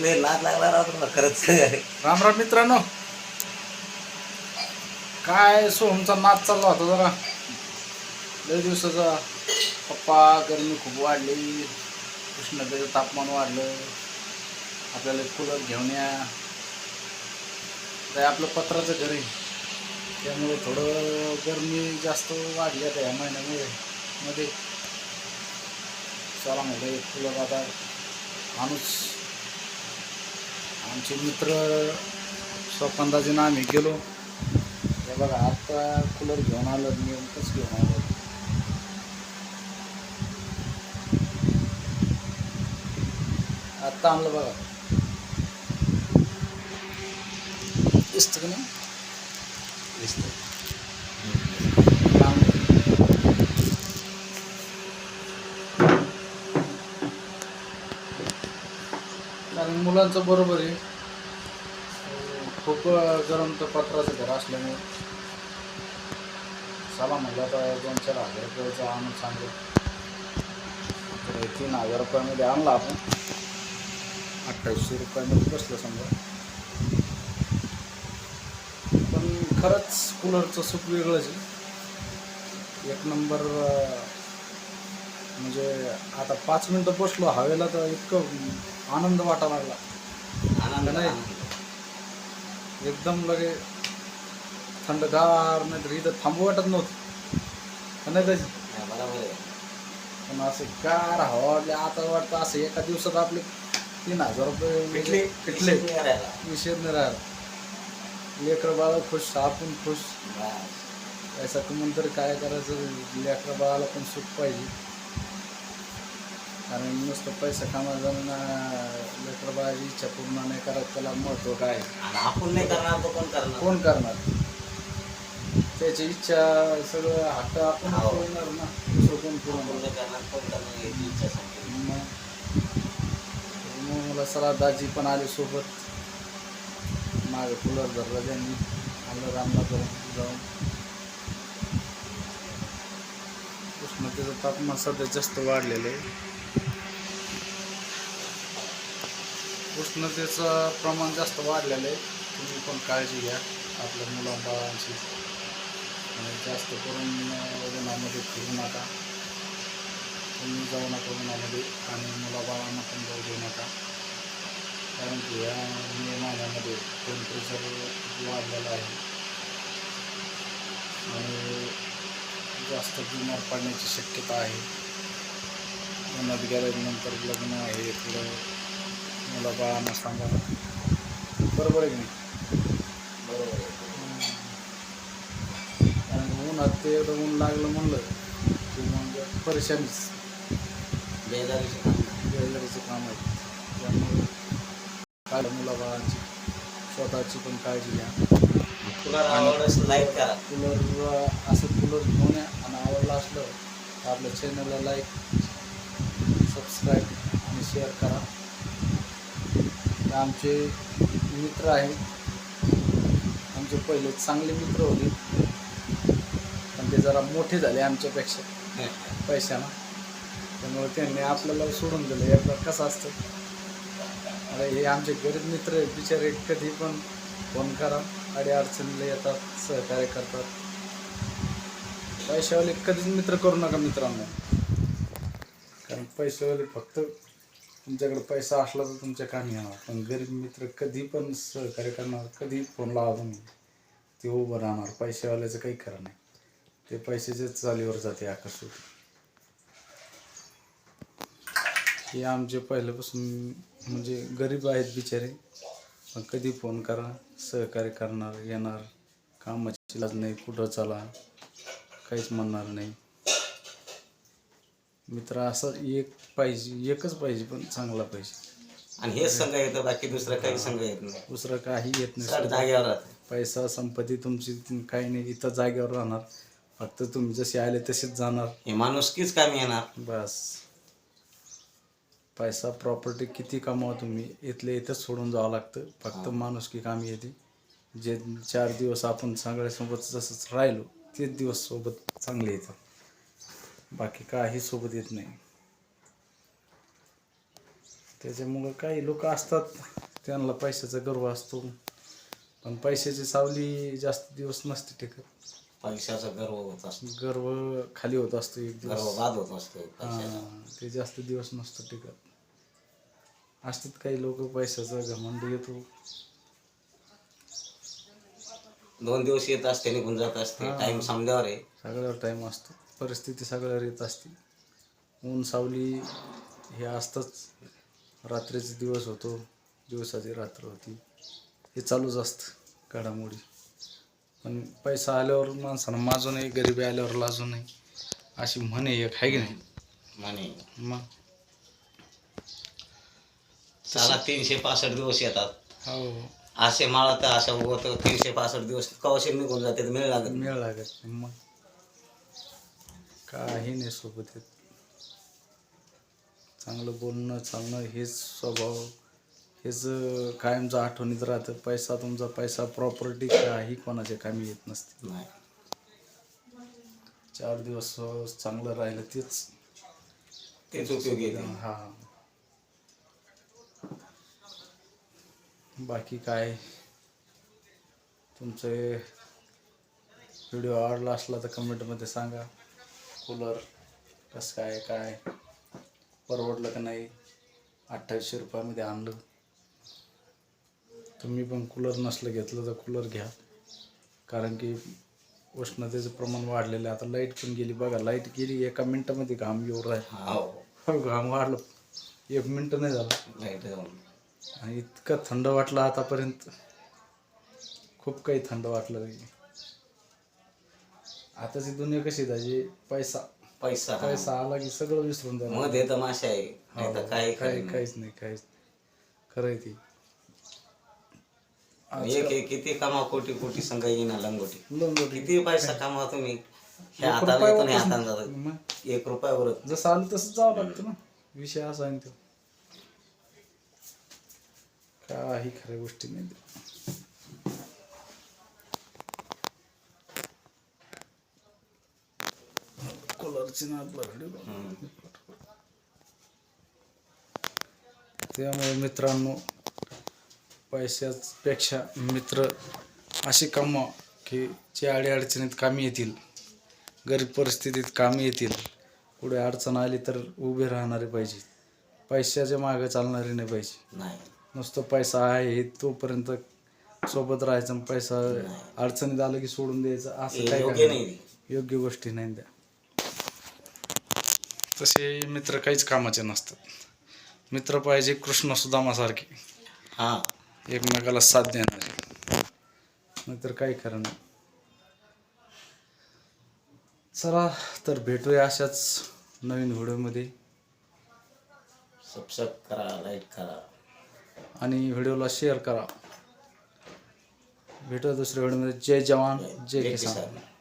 लय नाद लागला राव तुला खरंच. राम राम मित्रांनो. काय सोहमचा नाच चालला होता जरा. लय दिवसाचा पप्पा गरमी खूप वाढली. उष्णतेचं तापमान वाढलं. आपल्याला कूलर घेऊन या. ते आपलं पत्राचं घर आहे. त्यामुळे थोडं गरमी जास्त वाढली आता या महिन्यामुळे. मध्ये. चला म्हटलं एक कूलर आता माणूस आमचे मित्र स्वपंदाजीनं आम्ही गेलो. हे बघा आता कूलर घेऊन आलो नेमकंच घेऊन आलो? आत्ता आणलं बघा. दिसतं की नाही. कारण मुलांचं बरोबर आहे. खूप गरम तर पत्राचं घर असल्यामुळे. चला म्हणलं आता दोन चार हजार रुपयाचं आणून सांगू तर तीन हजार रुपयामध्ये आणला आपण. अठ्ठावीसशे रुपयामध्ये बसलं समजा. पण खरंच कूलरचं सुख वेगळंच आहे. एक नंबर म्हणजे आता पाच मिनटं बसलो हवेला तर इतकं आनंद वाटा लागला. आनंद नाही. एकदम लगे थंडगार नाही तर इथं थांबू वाटत नव्हतं. का नाही त्याची हा, बरोबर आहे. पण असं गार हवा वाटली आता वाटतं असं एका दिवसात आपले तीन हजार रुपये पिटले करायला. विषय नाही राहिला. लेकरं बाळ खुश आपण खुश. यासाठी म्हणून तर काय करायचं लेकरं बाळाला पण सुख पाहिजे. कारण नुसतं पैसा कमायचं ना लेकरं बाळाची इच्छा पूर्ण नाही करत त्याला महत्त्व काय? आणि आपण नाही करणार तो कोण करणार? कोण करणार? त्याची इच्छा सगळं हट्ट आपण हो. करणार ना. दुसरं कोण आपण पूर्ण नाही करणार कोण करणार याची इच्छा सांगते. मग? मग मला दाजी पण आले सोबत. मागे कूलर धरला त्यांनी. आलं रामला करून जाऊन. उष्णतेचं तापमान सध्या जास्त वाढलेलं आहे. उष्णतेचं प्रमाण जास्त वाढलेलं आहे. तुम्ही पण काळजी घ्या. आपल्या मुलाबाळांची आणि जास्त करून उन्हामध्ये फिरू नका. तुम्ही जाऊ नका उन्हामध्ये आणि मुलाबाळांना पण जाऊ देऊ नका. कारण की या मे महिन्यामध्ये टेम्परेचर वाढलेलं आहे आणि जास्त बिमार पडण्याची शक्यता आहे. उन्हात गेल्यानंतर लग्न आहे पुढं मुलाबाळांना सांगा. बरोबर आहे की नाही? बरोबर. आहे कारण उन्हात ते एकदा ऊन लागलं म्हणलं की मग परेशानीच. बेजारीची काम. ज्वेलरीचं काम आहे. त्यामुळे काय मुलाबाळांची स्वतःची पण काळजी घ्या. लाईक करा. कूलर असं कूलर घेऊन या. आणि आवडलं असलं तर आपल्या चॅनलला लाईक सबस्क्राईब आणि शेअर करा. आमचे मित्र आहेत. आमचे पहिले चांगले मित्र होते. पण ते जरा मोठे झाले आमच्यापेक्षा पैशानं. त्यामुळे त्यांनी आपल्याला सोडून दिलं. एकदा कसं असतं? अरे हे आमचे गरीब मित्र आहेत. बिचारे कधी पण फोन करा. अडी अडचणीला येतात. सहकार्य करतात. पैशावाले कधीच मित्र करू नका मित्रांनो. कारण पैशावाले फक्त तुमच्याकडे पैसा असला तर तुमच्या कामी येणार पण गरीब मित्र कधी पण सहकार्य करणार कधी फोन लावा तुम्ही. ते उभं राहणार पैसेवाल्याचं काही खरं नाही. ते पैशाच्याच चालीवर जाते आकर्षित हे आमचे पहिल्यापासून म्हणजे गरीब आहेत बिचारे. पण कधी फोन करा सहकार्य करणार येणार. कामाची लाज नाही कुठं चला काहीच म्हणणार नाही. मित्र असं एक पाहिजे एकच पाहिजे पण चांगला पाहिजे. आणि हेच संघ येतं बाकी दुसरं काही संघ येत नाही. दुसरं काही येत सर नाही जागेवर राहते पैसा संपत्ती तुमची काही नाही इथं जागेवर राहणार. फक्त तुम्ही जसे आले तसेच जाणार. हे माणुसकीच कामी येणार? बस. पैसा प्रॉपर्टी किती कमावा तुम्ही? इथले इथंच सोडून जावं लागतं. फक्त माणूस की कामी येते. जे चार दिवस आपण सगळ्यासोबत जसंच राहिलो तेच दिवस सोबत चांगले येतात. बाकी काही सोबत येत नाही. त्याच्यामुळं काही लोक असतात त्यांना पैशाचा गर्व असतो. पण पैशाची सावली जास्त दिवस नसते टिकत. पैशाचा गर्व होत असतो. गर्व खाली होत असतो एक दिवस. गर्व बाद होत असतो पैशाचा हां, ते जास्त दिवस नसतं टिकत. असतात काही लोक पैशाचा घमंड येतो. दोन दिवस येत असते निघून जात असते. टाइम समजावर आहे. सगळ्यावर टाईम असतो. परिस्थिती सगळ्यावर येत असते. ऊन सावली हे असतंच. रात्रीचे दिवस होतो दिवसाची रात्र होती. हे चालूच असतं घडामोडी. पण पैसा आल्यावर माणसानं माजू नये गरिबी आल्यावर लाजू नये अशी म्हणे एक आहे की नाही? म्हणे. मग? साला तीनशे पासष्ट दिवस येतात. हो. असे मला तर असं होतं तीनशे पासष्ट दिवस कवशे निघून जाते मिळ लागत नाही. मेळ लागत नाही. मग? काही नाही सोबत येत. चांगलं बोलणं चालणं हेच स्वभाव. हेच कायमचं आठवणीत राहतं. पैसा तुमचा पैसा प्रॉपर्टी काही कोणाच्या कामी येत नसते. नाही. चार दिवस चांगलं राहिलं तेच. तेच उपयोगी हा. बाकी काय? तुमचे व्हिडिओ आवडला असला तर कमेंटमध्ये सांगा. कूलर कसं काय काय? परवडलं का नाही? अठ्ठावीसशे रुपयामध्ये आणलं. तुम्ही पण कूलर नसलं घेतलं तर कूलर घ्या. कारण की उष्णतेचं प्रमाण वाढलेलं आहे. आता लाइट पण गेली. बघा लाइट गेली एका मिनटामध्ये घाम येऊ राहील. हो घाम वाढलं. एक मिनटं नाही झालं. लाइट आणि इतकं थंड वाटलं आतापर्यंत. खूप काही थंड वाटलं नाही. आताची दुनिया कशी झाली पैसा. पैसा. हा. पैसा आला की सगळं विसरून जाणार. मध्ये तमाशा आहे. नाही तर काय काही काहीच नाही काहीच खरं आहे ती. एक एक किती कमा कोटी कोटी संघ येईना लंगोटी. लंगोटी. किती पैसा कमा तुम्ही? हे एक हाताला रुपया येतो नाही वापस हाताला नाही. जातं. मग? एक रुपयावरच. जसं आलं तसं जावं लागतं ना. विषय असा आहे ना तो. काही खऱ्या गोष्टी नाही त्या. कलरची ना आपला व्हिडिओ त्यामुळे मित्रांनो पैशापेक्षा मित्र असे कमवा की जे अडीअडचणीत कामी येतील गरीब परिस्थितीत कामी येतील पुढे अडचण आली तर उभे राहणारे पाहिजे. पैशाच्या मागे चालणारे नाही पाहिजे. नाही. नुसतं पैसा आहे हे तोपर्यंत सोबत राहायचं पैसा अडचणीत आलं की सोडून द्यायचं असं हे? नाही. योग्य गोष्टी नाही त्या तसे मित्र काहीच कामाचे नसतात. मित्र पाहिजे कृष्ण सुदामासारखे. हा. एकमेकाला साथ देणारे. नाहीतर काही खरं नाही. चला तर भेटूया अशाच नवीन व्हिडिओमध्ये. सबस्क्राईब करा लाईक करा. आणि व्हिडिओला शेअर करा. भेटूया दुसऱ्या व्हिडिओमध्ये. जय जवान जय किसान.